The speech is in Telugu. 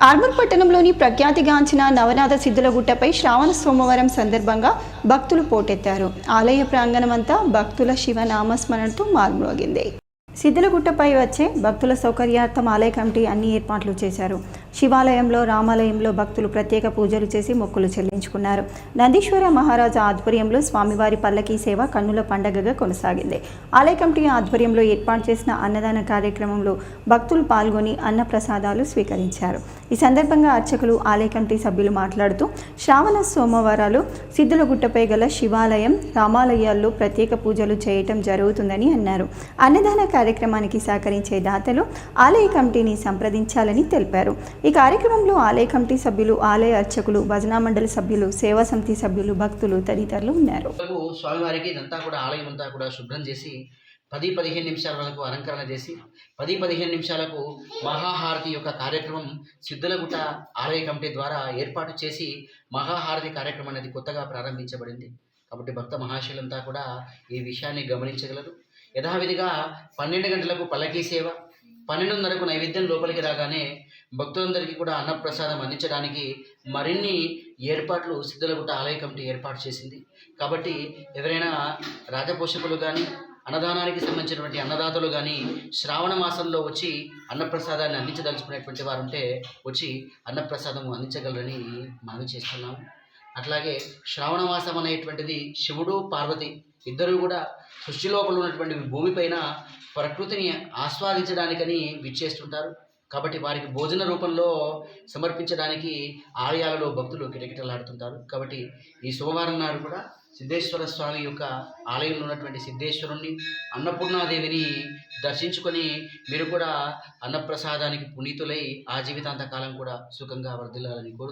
ఆర్మూర్ పట్టణంలోని ప్రఖ్యాతిగాంచిన నవనాథ సిద్ధుల గుట్టపై శ్రావణ సోమవారం సందర్భంగా భక్తులు పోటెత్తారు. ఆలయ ప్రాంగణమంతా భక్తుల శివ నామస్మరణతో మార్మోగింది సిద్ధులగుట్టపై వచ్చే భక్తుల సౌకర్యార్థం ఆలయ కమిటీ అన్ని ఏర్పాట్లు చేశారు. శివాలయంలో రామాలయంలో భక్తులు ప్రత్యేక పూజలు చేసి మొక్కులు చెల్లించుకున్నారు. నందీశ్వర మహారాజా ఆధ్వర్యంలో స్వామివారి పల్లకీ సేవ కన్నుల పండగగా కొనసాగింది. ఆలయ కమిటీ ఆధ్వర్యంలో ఏర్పాటు చేసిన అన్నదాన కార్యక్రమంలో భక్తులు పాల్గొని అన్న ప్రసాదాలు స్వీకరించారు. ఈ సందర్భంగా అర్చకులు ఆలయ కమిటీ సభ్యులు మాట్లాడుతూ శ్రావణ సోమవారాలు సిద్ధులగుట్టపై గల శివాలయం రామాలయాల్లో ప్రత్యేక పూజలు చేయటం జరుగుతుందని అన్నారు. అన్నదాన కార్యక్రమానికి సహకరించే దాతలు ఆలయ కమిటీని సంప్రదించాలని తెలిపారు. ఈ కార్యక్రమంలో ఆలయ కమిటీ సభ్యులు ఆలయ అర్చకులు భజనా మండలి సభ్యులు సేవా సమితి సభ్యులు భక్తులు తదితరులు ఉన్నారు. స్వామివారికి ఇదంతా కూడా ఆలయం అంతా కూడా శుభ్రం చేసి పది పదిహేను నిమిషాల వరకు అలంకరణ చేసి పది పదిహేను నిమిషాలకు మహాహారతి యొక్క కార్యక్రమం సిద్ధులగుట్ట ఆలయ కమిటీ ద్వారా ఏర్పాటు చేసి మహాహారతి కార్యక్రమం అనేది కొత్తగా ప్రారంభించబడింది. కాబట్టి భక్త మహాశయులంతా కూడా ఈ విషయాన్ని గమనించగలరు. యథావిధిగా పన్నెండు గంటలకు పల్లకీ సేవ పన్నెండున్నరకు నైవేద్యం లోపలికి రాగానే భక్తులందరికీ కూడా అన్నప్రసాదం అందించడానికి మరిన్ని ఏర్పాట్లు సిద్ధులగుట్ట ఆలయ కమిటీ ఏర్పాటు చేసింది. కాబట్టి ఎవరైనా రాజపోషకులు కానీ అన్నదానానికి సంబంధించినటువంటి అన్నదాతలు కానీ శ్రావణ మాసంలో వచ్చి అన్నప్రసాదాన్ని అందించదలుచుకునేటువంటి వారు ఉంటే వచ్చి అన్నప్రసాదం అందించగలరని మనవి చేస్తున్నాము. అట్లాగే శ్రావణ మాసం అనేటువంటిది శివుడు పార్వతి ఇద్దరు కూడా సృష్టిలోపల ఉన్నటువంటి భూమిపైన ప్రకృతిని ఆస్వాదించడానికని విచ్చేస్తుంటారు. కాబట్టి వారికి భోజన రూపంలో సమర్పించడానికి ఆలయాలలో భక్తులు కిటకిటలాడుతుంటారు. కాబట్టి ఈ సోమవారం నాడు కూడా సిద్ధేశ్వర స్వామి యొక్క ఆలయంలో ఉన్నటువంటి సిద్ధేశ్వరుణ్ణి అన్నపూర్ణాదేవిని దర్శించుకొని మీరు కూడా అన్నప్రసాదానికి పునీతులై ఆ జీవితాంత కాలం కూడా సుఖంగా వర్ధిల్లాలని కోరు